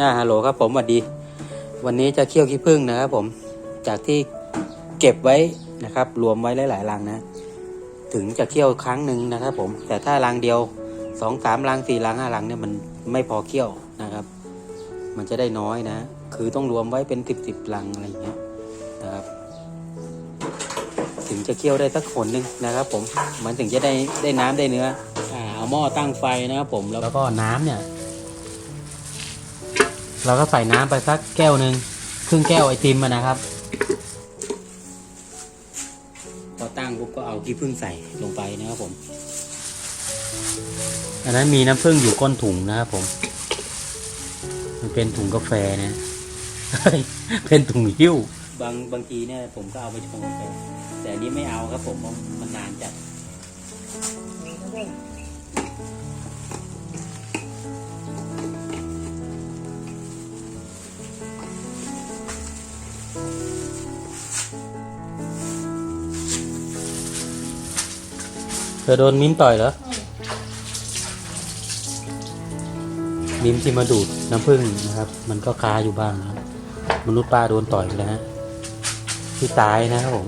อ่าฮัลโหลครับผมสวัสดี วันนี้จะเคี่ยวขี้ผึ้งนะครับผมจากที่เก็บไว้นะครับ รวมไว้หลายๆรังนะ ถึงจะเคี่ยวครั้งหนึ่งนะครับ ผมแต่ถ้ารังเดียวสองสามรังสี่รังห้ารังเนี่ยมันไม่พอเคี่ยวนะครับ มันจะได้น้อยนะ คือต้องรวมไว้เป็นสิบสิบรังอะไรอย่างเงี้ยนะครับ ถึงจะเคี่ยวได้สักขนหนึ่งนะครับ ผมมันถึงจะได้ได้น้ำได้เนื้อเอาหม้อตั้งไฟนะครับผมแล้วก็น้ำเนี่ย เราก็ใส่น้ำไปสักแก้วหนึ่งครึ่งแก้วไอติมอะนะครับพอตั้งปุ๊บก็เอาขี้ผึ้งใส่ลงไปนะครับผม อันนั้นมีน้ำผึ้งอยู่ก้นถุงนะครับผม มันเป็นถุงกาแฟนะ เป็นถุงหิ้ว บางบางทีเนี่ยผมก็เอาไปชงกาแฟแต่อันนี้ไม่เอาครับผมเพราะมันนานจัด อโดนมิมต่อยเหรอ มิมที่มาดูดน้ำผึ้งนะครับ มันก็คาอยู่บ้างนะมนุษย์ป้าโดนต่อยแล้วฮะที่ตายนะครับผม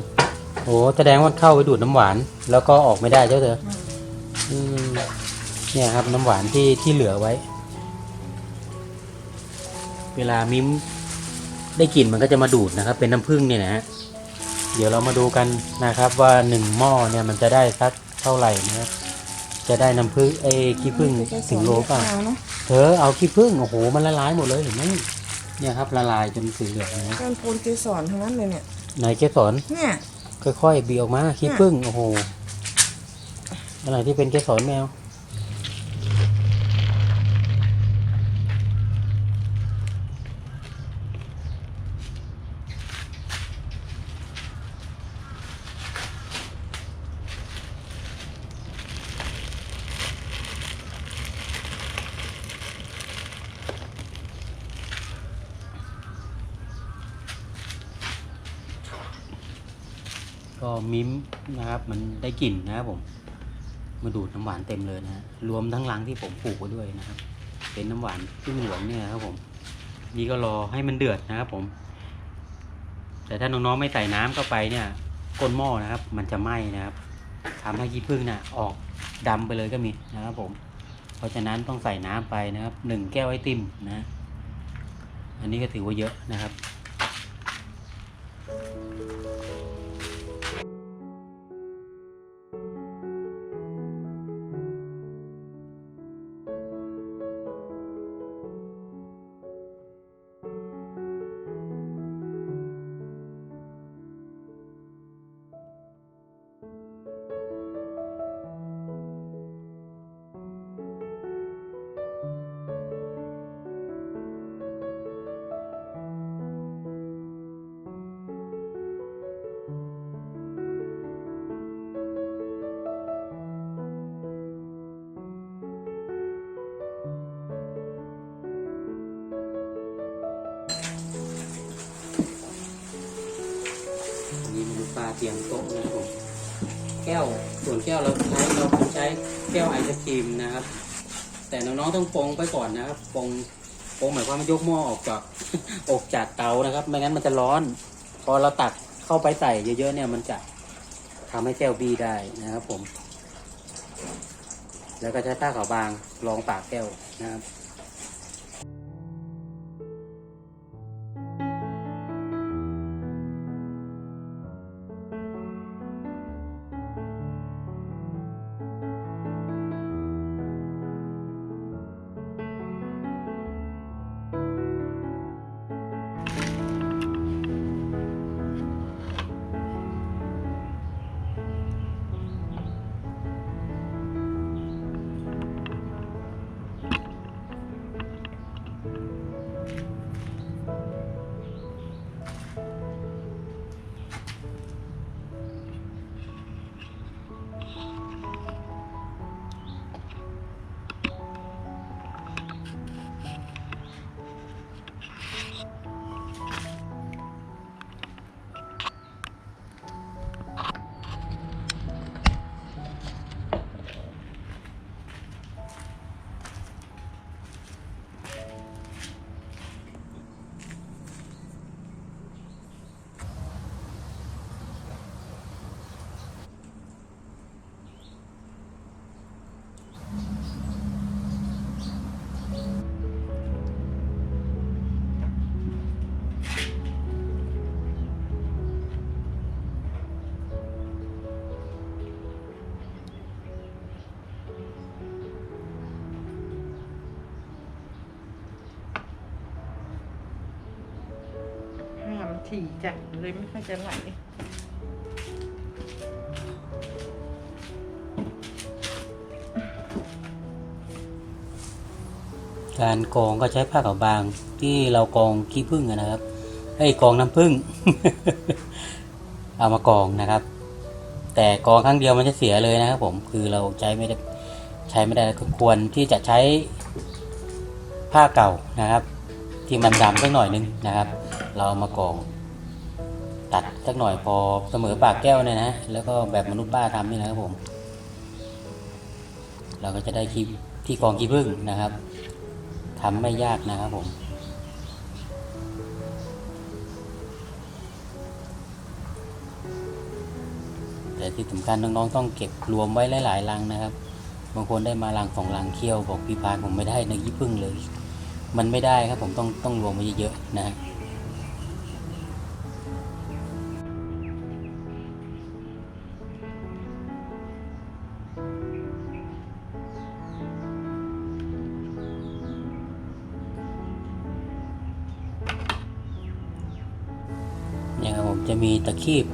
โอ้แสดงว่าเข้าไปดูดน้ำหวาน แล้วก็ออกไม่ได้เจ้าเถอะเนี่ยครับน้ำหวานที่ที่เหลือไว้ เวลามิมได้กลิ่นมันก็จะมาดูดนะครับ เป็นน้ำผึ้งเนี่ยนะฮะเดี๋ยวเรามาดูกันนะครับว่าหนึ่งหม้อเนี่ยมันจะได้สัก เท่าไหร่นะครับจะได้น้ำผึ้งเอ้ยขี้ผึ้งถึงโลเปล่าเนาะเธอเอาขี้ผึ้งโอ้โหมันละลายหมดเลยเห็นไหมเนี่ยครับละลายจนสีเหลืองนะการปูนเกสรทั้งนั้นเลยเนี่ยไหนเกสรเนี่ยค่อยๆบีออกมาขี้ผึ้งโอ้โหอะไรที่เป็นเกสรแมว ก็มิ้มนะครับ มันได้กลิ่นนะครับผม มาดูดน้ำหวานเต็มเลยนะฮะรวมทั้งรังที่ผมปลูกไว้ด้วยนะครับ เป็นน้ำหวานพึ่งหลวงเนี่ยครับผม นี่ก็รอให้มันเดือดนะครับผม แต่ถ้าน้องๆไม่ใส่น้ำเข้าไปเนี่ยก้นหม้อนะครับ มันจะไหม้นะครับทำให้ขี้ผึ้งน่ะออกดำไปเลยก็มีนะครับผม เพราะฉะนั้นต้องใส่น้ำไปนะครับหนึ่งแก้วไอติมนะ อันนี้ก็ถือว่าเยอะนะครับ ตียมโต๊ะนะครับแก้วส่วนแก้วเราใช้เราใช้แก้วไอศครีมนะครับ แต่น้องๆต้องปรงไปก่อนนะครับปรงปรงหมายความว่ายกหม้อออกจากออกจากเตานะครับ ไม่งั้นมันจะร้อน พอเราตักเข้าไปใส่เยอะๆเนี่ยมันจะทำให้แก้วบีได้นะครับผม แล้วก็ใช้ผ้าขาวบางรองปากแก้วนะครับี่จัดเลยไม่ค่อยจะไหลการกองก็ใช้ผ้าขาวบางที่เรากองขี้ผึ้งนะครับไอ้กองน้ำผึ้ง เอามากองนะครับ แต่กองครั้งเดียวมันจะเสียเลยนะครับ ผมคือเราใช้ไม่ได้ใช้ไม่ได้ก็ควรที่จะใช้ผ้าเก่านะครับ ที่มันดำสักหน่อยนึงนะครับ เราเอามากอง ตัดสักหน่อยพอเสมอปากแก้วเนี่ยนะ แล้วก็แบบมนุษย์ป้าทำนี่นะครับผม เราก็จะได้ขี้ที่กองขี้ผึ้งนะครับทำไม่ยากนะครับผมแต่ที่สำคัญน้องๆต้องเก็บรวมไว้หลายๆลังนะครับ บางคนได้มาลังสองลังเคี่ยวบอกพี่พานผมไม่ได้ในยี่พึ่งเลย มันไม่ได้ครับผมต้องต้องรวมไว้เยอะๆนะฮะ จะมีตะคีบ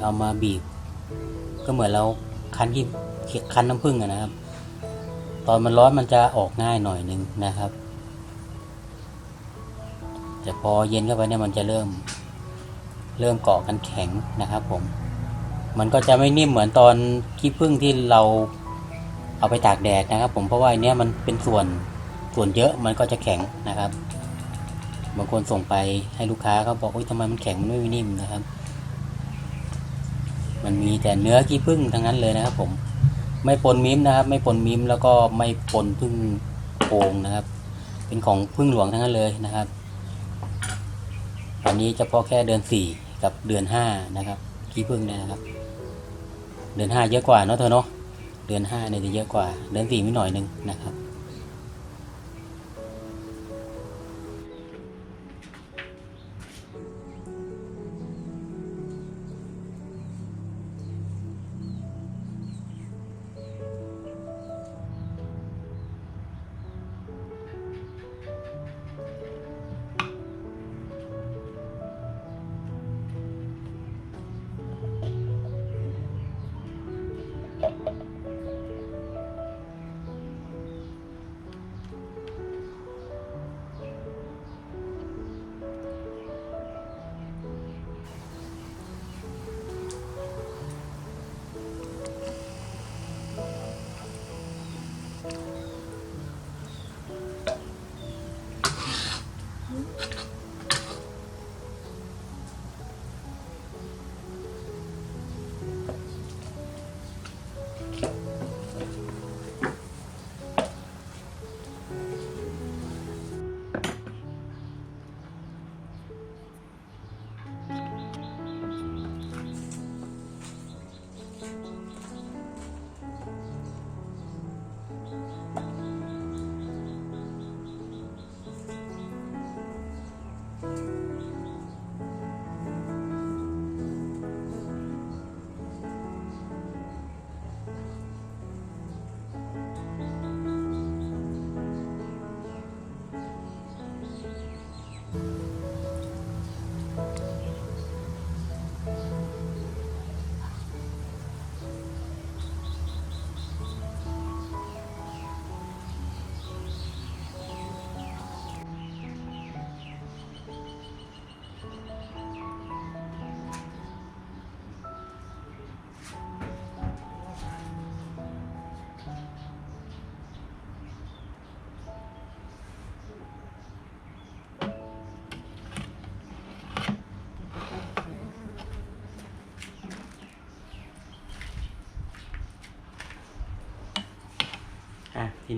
เอามาบีบ ก็เหมือนเราคั้นยี่คั้นน้ำผึ้งอะนะครับ ตอนมันร้อนมันจะออกง่ายหน่อยหนึ่งนะครับ แต่พอเย็นเข้าไปเนี่ยมันจะเริ่ม เริ่มเกาะกันแข็งนะครับ ผม มันก็จะไม่นิ่มเหมือนตอนขี้ผึ้งที่เราเอาไปตากแดดนะครับ ผมเพราะว่าอันเนี้ยมันเป็นส่วนส่วนเยอะมันก็จะแข็งนะครับ บางคนส่งไปให้ลูกค้าเขาบอกว่าทำไมมันแข็งมันไม่นิ่มนะครับ มันมีแต่เนื้อขี้ผึ้งทั้งนั้นเลยนะครับ ผม ไม่ปนมิ้มนะครับ ไม่ปนมิ้มแล้วก็ไม่ปนพึ่งโพงนะครับ เป็นของพึ่งหลวงทั้งนั้นเลยนะครับอันนี้เฉพาะแค่เดือนสี่กับเดือนห้านะครับขี้ผึ้งเนี่ยนะครับ เดือนห้าเยอะกว่าเนาะเธอเนาะเดือนห้าเนี่ยจะเยอะกว่า เดือนสี่ไม่หน่อยนึงนะครับ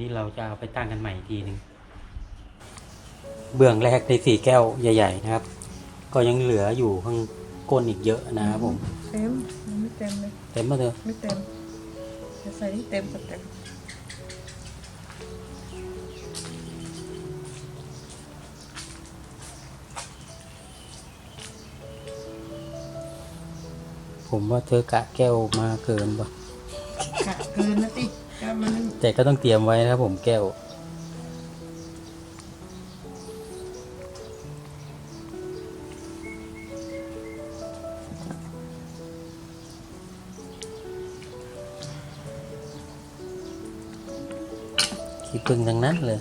นี้เราจะเอาไปตั้งกันใหม่อีกทีหนึ่งเบื้องแรกในสี่แก้วใหญ่ ๆ นะครับ ก็ยังเหลืออยู่ข้างก้นอีกเยอะนะครับผม เต็มยังไม่เต็มเลยเต็มมาเถอะไม่เต็มจะใส่ที่เต็มก็เต็มผมว่าเธอกะแก้วมาเกินป่ะกะเกินนะติก็มัน แต่ก็ต้องเตรียมไว้นะครับผมแก้ว ขี้พึ่งทั้งนั้นเลย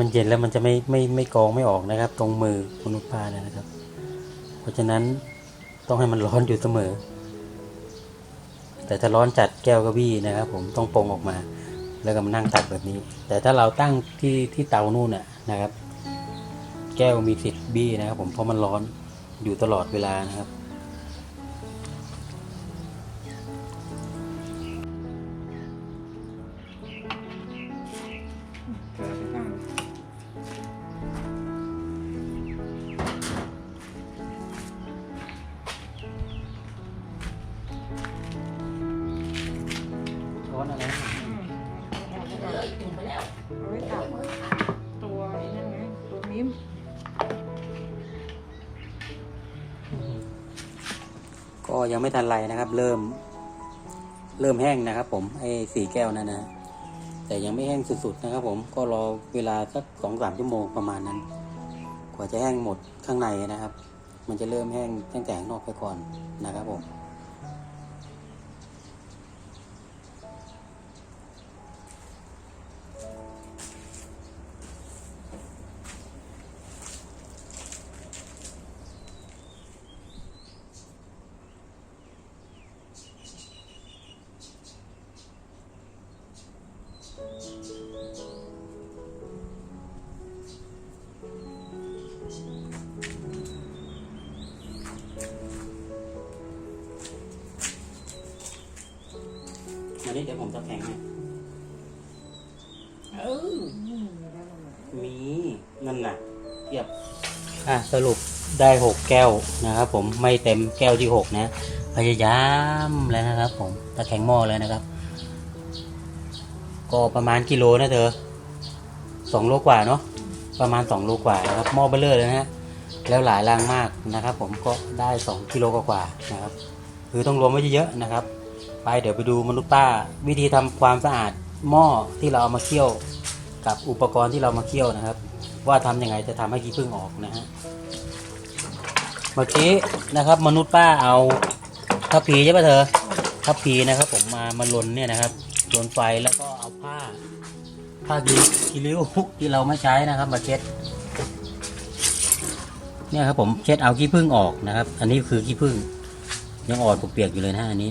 มันเย็นแล้วมันจะไม่ไม่ไม่กองไม่ออกนะครับ ตรงมือมนุษย์ป้าเนี่ยนะครับ เพราะฉะนั้นต้องให้มันร้อนอยู่เสมอ แต่ถ้าร้อนจัดแก้วก็บี้นะครับ ผมต้องปรงออกมา แล้วก็มานั่งตักแบบนี้ แต่ถ้าเราตั้งที่ที่เตานู่นน่ะนะครับ แก้วมีสิทธิ์บี้นะครับ ผมเพราะมันร้อนอยู่ตลอดเวลานะครับ ยังไม่ทันไรนะครับ เริ่ม เริ่มแห้งนะครับ ผมไอ้สี่แก้วนั่นนะแต่ยังไม่แห้งสุดๆนะครับ ผมก็รอเวลาสักสองสามชั่วโมงประมาณนั้น กว่าจะแห้งหมดข้างในนะครับ มันจะเริ่มแห้งตั้งแต่ข้างนอกไปก่อนนะครับผม ยวผมจะแข่งให้เอออืมได้แล้วนะมีนั่นน่ะเทียบอะสรุปได้หกแก้วนะครับผมไม่เต็มแก้วที่หกนะ พยายามแล้วนะครับ ผมตะแข็งหม้อเลยนะครับ ก็ประมาณกิโลนะเธอสองโลกว่าเนาะประมาณสองโลกว่านะครับหม้อเบลเลอร์เลยนะฮะแล้วหลายรังมากนะครับ ผมก็ได้สองกิโลกว่าๆนะครับ คือต้องรวมไว้เยอะๆนะครับ ไปเดี๋ยวไปดูมนุษย์ป้า วิธีทำความสะอาดหม้อที่เราเอามาเคี่ยว กับอุปกรณ์ที่เรามาเคี่ยวนะครับ ว่าทำยังไงจะทำให้ขี้ผึ้งออกนะฮะเมื่อกี้นะครับมนุษย์ป้าเอาทัพพีใช่ป่ะเธอทัพพีนะครับ ผมมามาลนเนี่ยนะครับลนไฟแล้วก็เอาผ้า ผ้ากีกีริ้วที่เราไม่ใช้นะครับมาเช็ดเนี่ยครับผมเช็ดเอาขี้ผึ้งออกนะครับ อันนี้คือขี้ผึ้งยังอ่อนเปียกๆอยู่เลยนะอันนี้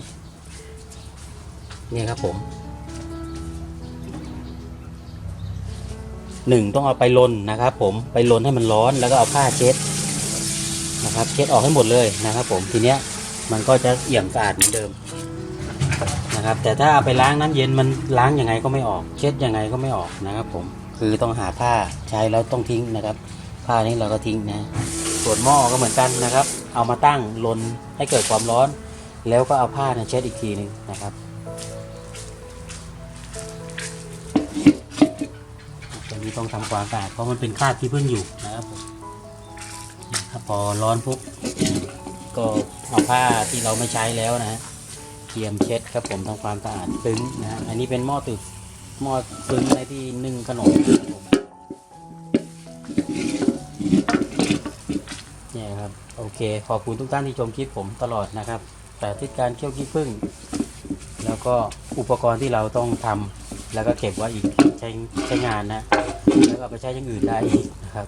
เนี่ยครับผมหนึ่งต้องเอาไปลนนะครับ ผมไปลนให้มันร้อนแล้วก็เอาผ้าเช็ดนะครับ เช็ดออกให้หมดเลยนะครับ ผมทีเนี้ยมันก็จะเอี่ยมสะอาดเหมือนเดิมนะครับ แต่ถ้าเอาไปล้างน้ำเย็นมันล้างยังไงก็ไม่ออก เช็ดยังไงก็ไม่ออกนะครับ ผมคือต้องหาผ้าใช้แล้วต้องทิ้งนะครับ ผ้านี้เราก็ทิ้งนะส่วนหม้อก็เหมือนกันนะครับ เอามาตั้งลนให้เกิดความร้อน แล้วก็เอาผ้าเนี่ยเช็ดอีกทีหนึ่งนะครับ ต้องทำความสะอาดเพราะมันเป็นคราบที่เพิ่งอยู่นะครับผมพอร้อนปุ๊บก็เอาผ้าที่เราไม่ใช้แล้วนะฮะเตรียมเช็ดครับผมทำความสะอาดซึ้งนะฮะอันนี้เป็นหม้อตึกหม้อซึ้งในที่นึ่งขนมเนี่ยครับโอเค ขอบคุณทุกท่านที่ชมคลิปผมตลอดนะครับ แต่ที่การเคี่ยวขี้ผึ้งแล้วก็อุปกรณ์ที่เราต้องทำแล้วก็เก็บไว้อีกใช้ใช้งานนะ แล้วก็เอาไปใช้อย่างอื่นได้นะครับ